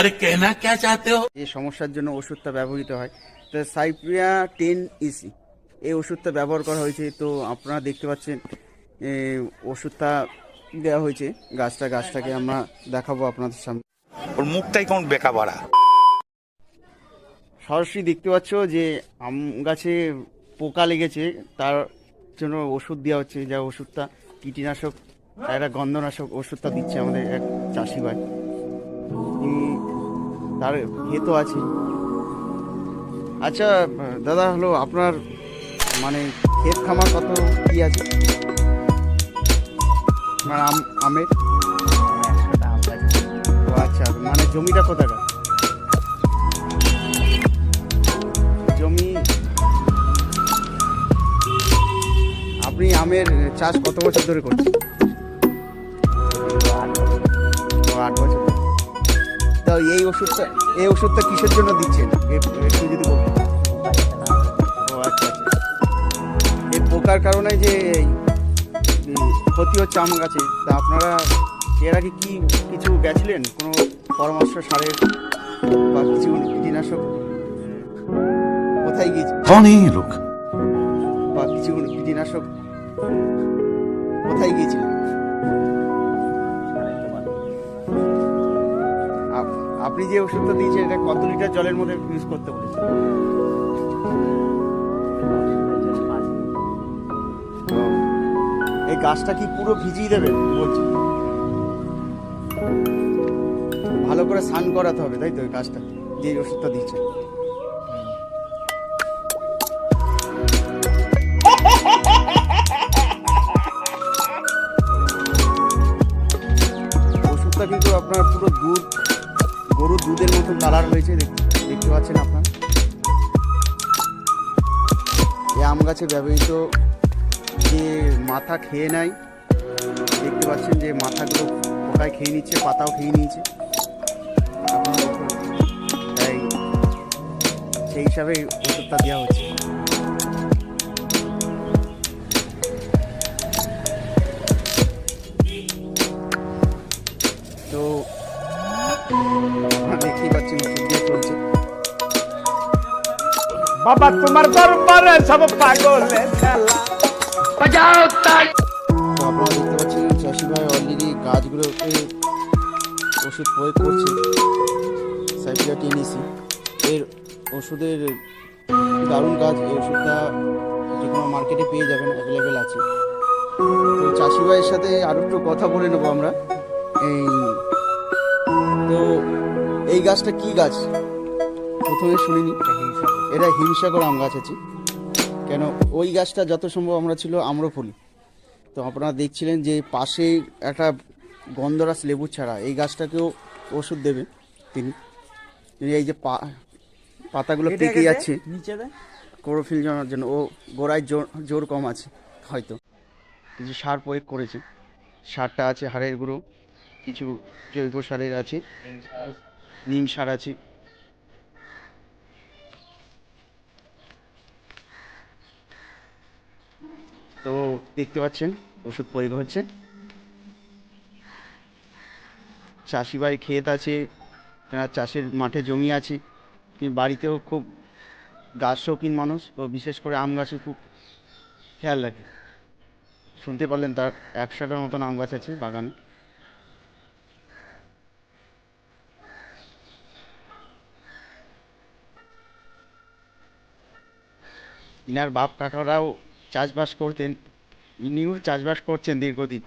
আরে কেনা কে চাতে হো এই সমস্যার জন্য ওষুধটা ব্যবহৃত হয়। তো সাইপ্রিয়া টেন ইসি এই ওষুধটা ব্যবহার করা হয়েছে। তো আপনারা দেখতে পাচ্ছেন ওষুধটা দেওয়া হয়েছে। গাছটা গাছটাকে আমরা দেখাবো আপনাদের সামনে। ওর মুখটাই কোন বেকা বাড়া। সরাসরি দেখতে পাচ্ছ যে আম গাছে পোকা লেগেছে। তার জন্য ওষুধ দেওয়া হচ্ছে। যা ওষুধটা কীটনাশক একটা গন্ধনাশক ওষুধটা দিচ্ছে আমাদের এক চাষি ভাই তার ক্ষেতও আছে আচ্ছা দাদা, হলো আপনার মানে ক্ষেত খামার কত কি আছে? মানে আম, আমের? ও আচ্ছা মানে জমিটা কোথাটা জমি আপনি আমের চাষ কত বছর ধরে করছেন? তো এই ওষুধটা এই ওষুধটা কিসের জন্য দিচ্ছেন? একটু যদি আচ্ছা, আচ্ছা। এই পোকার কারণে যে ক্ষতি হচ্ছে আম গাছে তা আপনারা এর আগে কি কিছু গেছিলেন? কোনো পরামর্শ সারের বা কিছু কীটনাশক? কোথায় গিয়েছে? অনেক লোক। বা কিছু কীটনাশক? কোথায় গিয়েছিলেন আপনি যে ওষুধটা দিয়েছেন, এটা কত লিটার জলের মধ্যে ইউজ করতে বলেছেন? এই গাছটা কি পুরো ভিজিয়ে দেবেন? বলছি। ভালো করে স্নান করাতে হবে, তাই তো গাছটা, যে ওষুধটা দিচ্ছেন দুধের কালার হয়েছে, দেখ- দেখতে পাচ্ছেন আপনার। এই আম গাছে ব্যবহৃত যে মাথা খেয়ে নেয়, দেখতে পাচ্ছেন যে মাথাগুলো পোকায় খেয়ে নিচ্ছে, পাতাও খেয়ে নিয়েছে। তাই সেই হিসাবে ওষুধটা দেওয়া হচ্ছে। বাবা তোমার দরবারে সব পাগলে খেলা। বাজাও তাল আপনারা দেখতে পাচ্ছেন চাষি ভাই অলরেডি গাছগুলোকে ওষুধ প্রয়োগ করছে। সাইপিয়া টেনিসি এর ওষুধের দারুণ গাছ এই ওষুধটা যে কোনো মার্কেটে পেয়ে যাবেন অ্যাভেলেবেল আছে। তো চাষি ভাইয়ের সাথে আরও একটু কথা বলে নেব আমরা। এই তো এই গাছটা কি গাছ? প্রথমে শুনিনি। এটা হিমসাগর। আম গাছ আছে। কেন? ওই গাছটা যত সম্ভব আমরা ছিল আম্রফলি। তো আপনারা দেখছিলেন যে পাশে একটা গন্ধরাস লেবু ছাড়া এই গাছটাকেও ওষুধ দেবে তিনি। এই যে পা পাতাগুলো পেকে যাচ্ছে ক্লোরোফিল জানার জন্য ও গোড়ায় জোর জোর কম আছে হয়তো। কিছু সার প্রয়োগ করেছে। সারটা আছে হাড়ের গুঁড়ো। কিছু জৈব সারের আছে। নিম সার আছে। তো দেখতে পাচ্ছেন, ওষুধ প্রয়োগ হচ্ছে। চাষি ভাই ক্ষেত আছে চাষের মাঠে জমি আছে। বাড়িতেও খুব গাছ শৌখিন মানুষ ও বিশেষ করে আম গাছে খুব খেয়াল রাখে। শুনতে পারলেন তার একশোটার মতন আম গাছ আছে বাগানে। ইনার বাপ কাকারাও চাষবাস করতেন ইনিও চাষবাস করছেন দীর্ঘদিন।